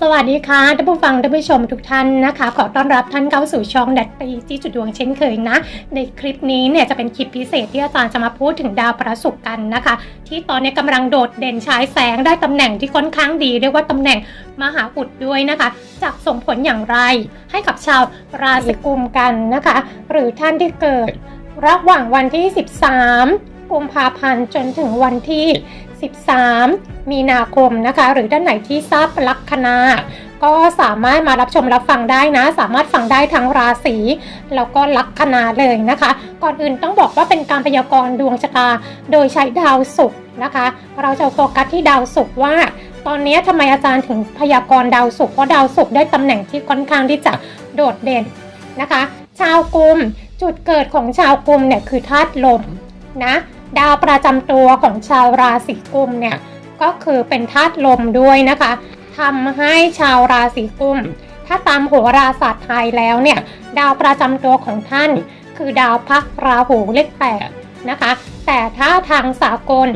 สวัสดีค่ะท่านผู้ฟังท่านผู้ชมทุกท่านนะคะ ขอต้อนรับท่านเข้าสู่ช่องดัดตีจี้จุดดวงเช่นเคยนะ ในคลิปนี้เนี่ยจะเป็นคลิปพิเศษที่อาจารย์จะมาพูดถึงดาวประศุกร์กันนะคะ ที่ตอนนี้กำลังโดดเด่นฉายแสงได้ตำแหน่งที่ค่อนข้างดี เรียกว่าตำแหน่งมหาอุดด้วยนะคะจะส่งผลอย่างไรให้กับชาวราศีกุมกันนะคะ หรือท่านที่เกิดระหว่างวันที่ 13กุมภาพันธ์จนถึงวันที่ 13 มีนาคมนะคะ หรือด้านไหนที่ทราบลัคนาก็สามารถมารับชมรับฟังได้นะ สามารถฟังได้ทั้งราศีแล้วก็ลัคนาเลยนะคะ ก่อนอื่นต้องบอกว่าเป็นการพยากรณ์ดวงชะตา โดยใช้ดาวศุกร์นะคะ เราจะโฟกัสที่ดาวศุกร์ว่า ตอนนี้ทำไมอาจารย์ถึงพยากรณ์ดาวศุกร์เพราะดาวศุกร์ได้ตำแหน่งที่ค่อนข้างที่จะโดดเด่นนะคะ ชาวกุมจุดเกิดของชาวกุมเนี่ยคือธาตุลมนะ ดาวประจำตัวของชาวราศีกุมเนี่ยก็คือเป็นธาตุลมด้วยนะคะทำให้ชาวราศีกุม ถ้าตามโหราศาสตร์ไทยแล้วเนี่ยดาวประจำตัวของท่าน คือดาวพระราหูเลขแปดนะคะ แต่ถ้าทางสากล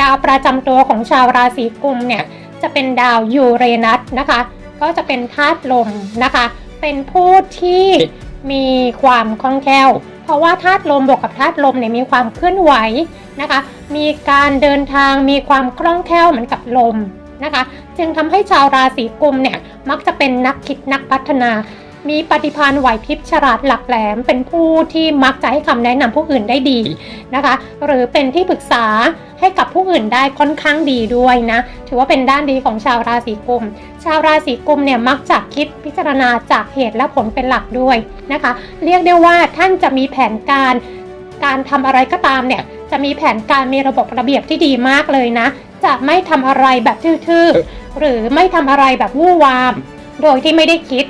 ดาวประจำตัวของชาวราศีกุมเนี่ยจะเป็นดาวยูเรนัสนะคะ ก็จะเป็นธาตุลมนะคะ เป็นผู้ที่มีความคล่องแคล่ว เพราะว่าธาตุลมบวกกับธาตุลมเนี่ยมีความเคลื่อนไหว นะคะ มีการเดินทางมีความคล่องแคล่วเหมือนกับลมนะคะ จึงทำให้ชาวราศีกุมเนี่ยมักจะเป็นนักคิดนักพัฒนา มีปฏิภาณไหวพริบฉลาดหลักแหลม เป็นผู้ที่มักจะให้คำแนะนำผู้อื่นได้ดีนะคะ หรือเป็นที่ปรึกษาให้กับผู้อื่นได้ค่อนข้างดีด้วยนะ ถือว่าเป็นด้านดีของชาวราศีกุม ชาวราศีกุมเนี่ยมักจะคิดพิจารณาจากเหตุและผลเป็นหลักด้วยนะคะ เรียกได้ว่าท่านจะมีแผนการการทำอะไรก็ตามเนี่ย จะมีแผนการมีระบบระเบียบที่ดีมากเลยนะ จะไม่ทำอะไรแบบทื่อๆ หรือไม่ทำอะไรแบบวู่วาม โดยที่ไม่ได้คิด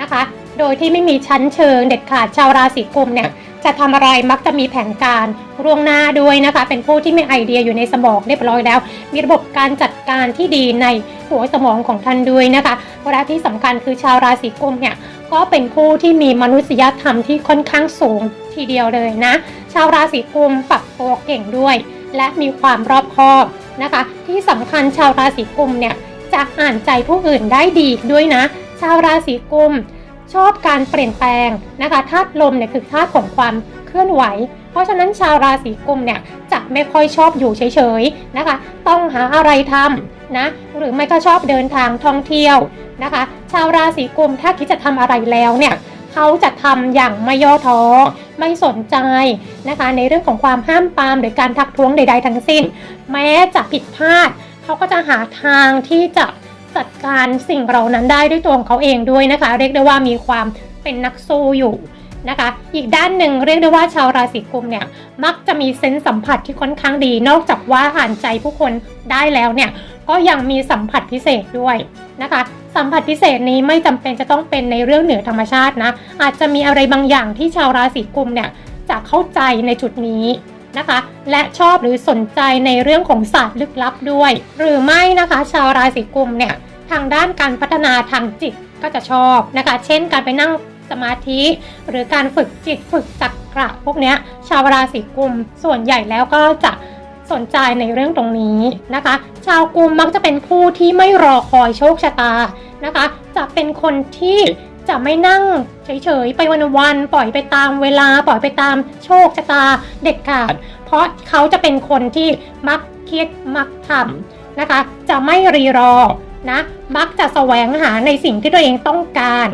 นะคะ โดยที่ไม่มีชั้นเชิงเด็ดขาดชาวราศีกุมเนี่ยจะทำอะไรมักจะมีแผนการล่วงหน้าด้วยนะคะ เป็นผู้ที่มีไอเดียอยู่ในสมองเรียบร้อยแล้ว มีระบบการจัดการที่ดีในหัวสมองของท่านด้วยนะคะและที่สำคัญคือชาวราศีกุมเนี่ย ก็เป็นผู้ที่มีมนุษยธรรมที่ค่อนข้างสูงทีเดียวเลยนะ ชาวราศีกุมปรับตัวเก่งด้วย และมีความรอบคอบนะคะ ที่สำคัญชาวราศีกุมเนี่ยจะอ่านใจผู้อื่นได้ดีด้วยนะ ชาวราศีกุมชอบการเปลี่ยนแปลงนะคะธาตุลมเนี่ยคือธาตุของความเคลื่อนไหว เพราะฉะนั้นชาวราศีกุมเนี่ย ไม่ค่อยชอบอยู่เฉยๆนะคะ ต้องหาอะไรทำนะ หรือไม่ก็ชอบเดินทางท่องเที่ยวนะคะ ชาวราศีกุมถ้าคิดจะทำอะไรแล้วเนี่ยเขาจะทำอย่างไม่ย่อท้อไม่สนใจนะคะ ในเรื่องของความห้ามปามหรือการทักท้วงใด ๆ ทั้งสิ้น แม้จะผิดพลาดเขาก็จะหาทางที่จะจัดการสิ่งเหล่านั้นได้ด้วยตัวของเขาเองด้วยนะคะ เรียกได้ว่ามีความเป็นนักสู้อยู่ นะคะ อีกด้านหนึ่งเรียกได้ว่าชาวราศีกุมเนี่ยมักจะมีเซนส์สัมผัสที่ค่อนข้างดี นอกจากว่าอ่านใจผู้คนได้แล้วเนี่ยก็ยังมีสัมผัสพิเศษด้วยนะคะ สัมผัสพิเศษนี้ไม่จำเป็นจะต้องเป็นในเรื่องเหนือธรรมชาตินะอาจจะมีอะไรบางอย่างที่ชาวราศีกุมเนี่ยจะเข้าใจในจุดนี้นะคะ และชอบหรือสนใจในเรื่องของศาสตร์ลึกลับด้วย หรือไม่นะคะ ชาวราศีกุมเนี่ยทางด้านการพัฒนาทางจิตก็จะชอบนะคะ เช่นการไปนั่ง สมาธิ หรือการฝึกจิตฝึกจักระพวกนี้ชาวราศีกุมส่วนใหญ่แล้วก็จะสนใจในเรื่องตรงนี้นะคะ ชาวกุมมักจะเป็นผู้ที่ไม่รอคอยโชคชะตานะคะ จะเป็นคนที่จะไม่นั่งเฉยๆ ไปวันๆปล่อยไปตามเวลาปล่อยไปตามโชคชะตาเด็ดขาด เพราะเขาจะเป็นคนที่มักคิดมักทำนะคะ จะไม่รีรอนะมักจะแสวงหาในสิ่งที่ตัวเองต้องการ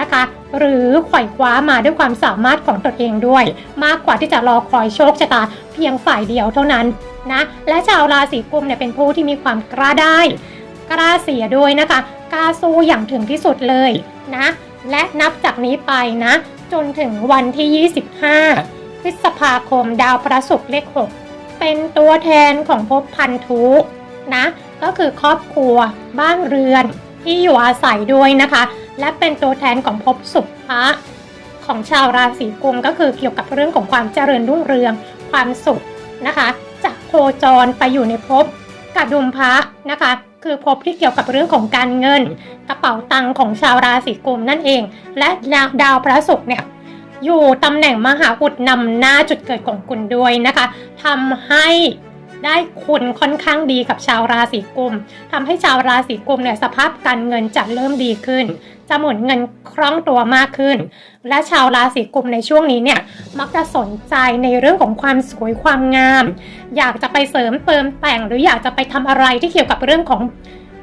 นะคะ หรือไขว่คว้ามาด้วยความสามารถของตนเองด้วย มากกว่าที่จะรอคอยโชคชะตาเพียงฝ่ายเดียวเท่านั้นนะและชาวราศีกุมเนี่ยเป็นผู้ที่มีความกล้าได้กล้าเสียด้วยนะคะกล้าสู้อย่างถึงที่สุดเลยนะและนับจากนี้ไปนะ จนถึงวันที่ 25 พฤษภาคมดาวประศุกร์เลข 6 เป็นตัวแทนของภพพันธุนะ ก็คือครอบครัวบ้านเรือนที่อยู่อาศัยด้วยนะคะ และเป็นตัวแทนของภพสุภะของชาวราศีกุมก็คือเกี่ยวกับเรื่องของความเจริญรุ่งเรือง ความสุขนะคะจะโคจรไปอยู่ในภพกระดุมพระนะคะ คือภพที่เกี่ยวกับเรื่องของการเงิน กระเป๋าตังค์ของชาวราศีกุมนั่นเอง และดาวพระศุกร์เนี่ยอยู่ตำแหน่งมหาอุดนำหน้าจุดเกิดของคุณด้วยนะคะทำให้ได้คุณค่อนข้างดีกับชาวราศีกุมทำให้ชาวราศีกุมเนี่ยสภาพการเงินจะเริ่มดีขึ้น จะหมุนเงินคล่องตัวมากขึ้น และชาวราศีกุมในช่วงนี้เนี่ยมักจะสนใจในเรื่องของความสวยความงาม อยากจะไปเสริมเติมแต่ง หรืออยากจะไปทำอะไรที่เกี่ยวกับเรื่องของ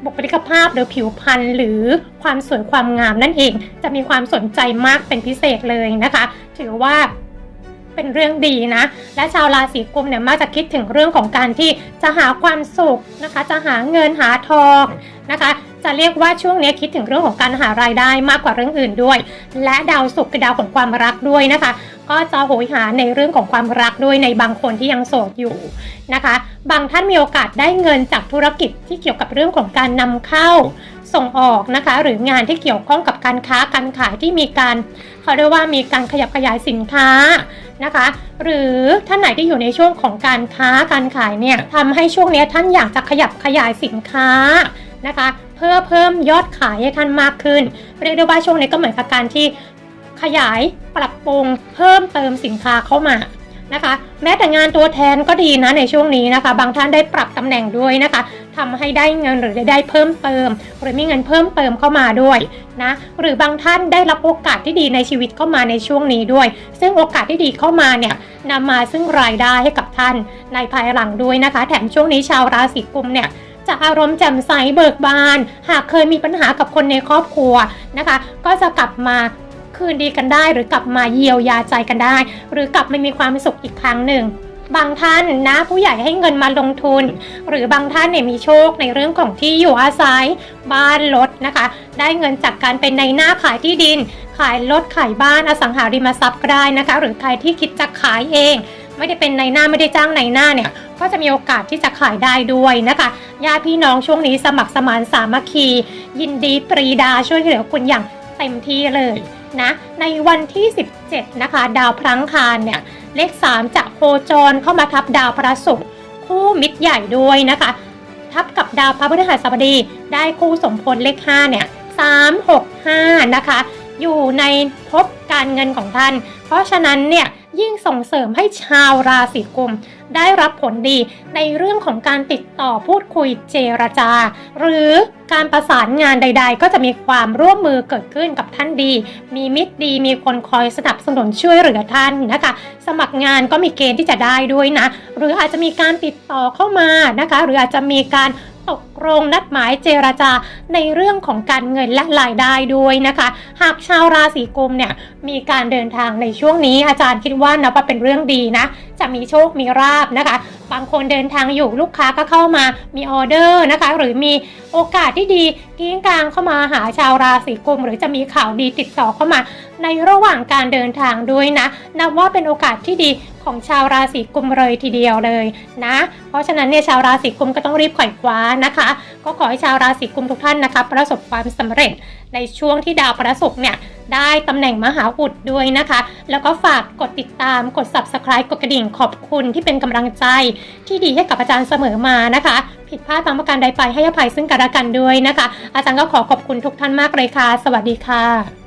บุคลิกภาพหรือผิวพรรณหรือความสวยความงามนั่นเอง จะมีความสนใจมากเป็นพิเศษเลยนะคะ ถือว่าเป็นเรื่องดีนะ และชาวราศีกุมเนี่ยมักจะคิดถึงเรื่องของการที่จะหาความสุขนะคะ จะหาเงินหาทองนะคะจะเรียกว่าช่วงนี้คิดถึงเรื่องของการหารายได้มากกว่าเรื่องอื่นด้วย และดาวศุกร์เป็นดาวของความรักด้วยนะคะ ก็จะโหยหาในเรื่องของความรักด้วยในบางคนที่ยังโสดอยู่นะคะ บางท่านมีโอกาสได้เงินจากธุรกิจที่เกี่ยวกับเรื่องของการนำเข้าส่งออกนะคะ หรืองานที่เกี่ยวข้องกับการค้าการขายที่มีการเขาเรียกว่ามีการขยับขยายสินค้านะคะ หรือท่านไหนที่อยู่ในช่วงของการค้าการขายเนี่ยทำให้ช่วงนี้ท่านอยากจะขยับขยายสินค้านะคะ เพื่อเพิ่มยอดขายให้ท่านมากขึ้น เรียกได้ว่าช่วงนี้ก็เหมือนกับการที่ขยายปรับปรุงเพิ่มเติมสินค้าเข้ามานะคะ แม้แต่งานตัวแทนก็ดีนะในช่วงนี้นะคะ บางท่านได้ปรับตำแหน่งด้วยนะคะทำให้ได้เงินหรือได้เพิ่มเติม หรือมีเงินเพิ่มเติมเข้ามาด้วยนะหรือบางท่านได้รับโอกาสที่ดีในชีวิตเข้ามาในช่วงนี้ด้วย ซึ่งโอกาสที่ดีเข้ามาเนี่ยนำมาซึ่งรายได้ให้กับท่านในภายหลังด้วยนะคะ แถมช่วงนี้ชาวราศีกุมเนี่ย จะอารมณ์แจ่มใสเบิกบาน หากเคยมีปัญหากับคนในครอบครัวนะคะ ก็จะกลับมาคืนดีกันได้ หรือกลับมาเยียวยาใจกันได้ หรือกลับมามีความสุขอีกครั้งหนึ่งบางท่านนะผู้ใหญ่ให้เงินมาลงทุน หรือบางท่านเนี่ยมีโชคในเรื่องของที่อยู่อาศัยบ้านรถนะคะ ได้เงินจากการเป็นในหน้าขายที่ดิน ขายรถขายบ้านอสังหาริมทรัพย์ก็ได้นะคะ หรือใครที่คิดจะขายเอง ไม่ได้เป็นในหน้าไม่ได้จ้างในหน้าเนี่ย ก็จะมีโอกาสที่จะขายได้ด้วยนะคะญาติพี่น้องช่วงนี้สมัครสมานสามัคคี ยินดีปรีดาช่วยเหลือคุณอย่างเต็มที่เลยนะในวันที่ 17 นะคะ ดาวพลังคารเนี่ยเลข 3 จะโคจรเข้ามาทับดาวพระศุกร์คู่มิตรใหญ่ด้วยนะคะ ทับกับดาวพระพฤหัสบดี ได้คู่สมพลเลข 5 เนี่ย 3 6 5 นะคะ อยู่ในภพการเงินของท่าน เพราะฉะนั้นเนี่ย ยิ่งส่งเสริมให้ชาวราศีกุม ได้รับผลดีในเรื่องของการติดต่อพูดคุยเจรจา หรือการประสานงานใด ๆ ก็จะมีความร่วมมือเกิดขึ้นกับท่านดี มีมิตรดีมีคนคอยสนับสนุนช่วยเหลือท่านนะคะ สมัครงานก็มีเกณฑ์ที่จะได้ด้วยนะ หรืออาจจะมีการติดต่อเข้ามานะคะ หรืออาจจะมีการตก ลงนัดหมายเจรจาในเรื่องของการเงินและรายได้ด้วยนะคะ หากชาวราศีกุมเนี่ยมีการเดินทางในช่วงนี้อาจารย์คิดว่านับว่าเป็นเรื่องดีนะ จะมีโชคมีราบนะคะ บางคนเดินทางอยู่ลูกค้าก็เข้ามามีออเดอร์นะคะ หรือมีโอกาสที่ดีกิ้งกลางเข้ามาหาชาวราศีกุม หรือจะมีข่าวดีติดต่อเข้ามาในระหว่างการเดินทางด้วยนะ นับว่าเป็นโอกาสที่ดีของชาวราศีกุมเลยทีเดียวเลยนะ เพราะฉะนั้นเนี่ยชาวราศีกุมก็ต้องรีบไขว่คว้านะคะก็ขอให้ชาวราศีกุมทุกท่านนะคะประสบความสำเร็จในช่วงที่ดาวพระศุกร์เนี่ยได้ตำแหน่งมหาอุดด้วยนะคะ แล้วก็ฝากกดติดตามกด subscribe กดกระดิ่งขอบคุณที่เป็นกำลังใจ ที่ดีให้กับอาจารย์เสมอมานะคะ ผิดพลาดบางประการใดไปให้อภัยซึ่งกันและกันด้วยนะคะ อาจารย์ก็ขอขอบคุณทุกท่านมากเลยค่ะ สวัสดีค่ะ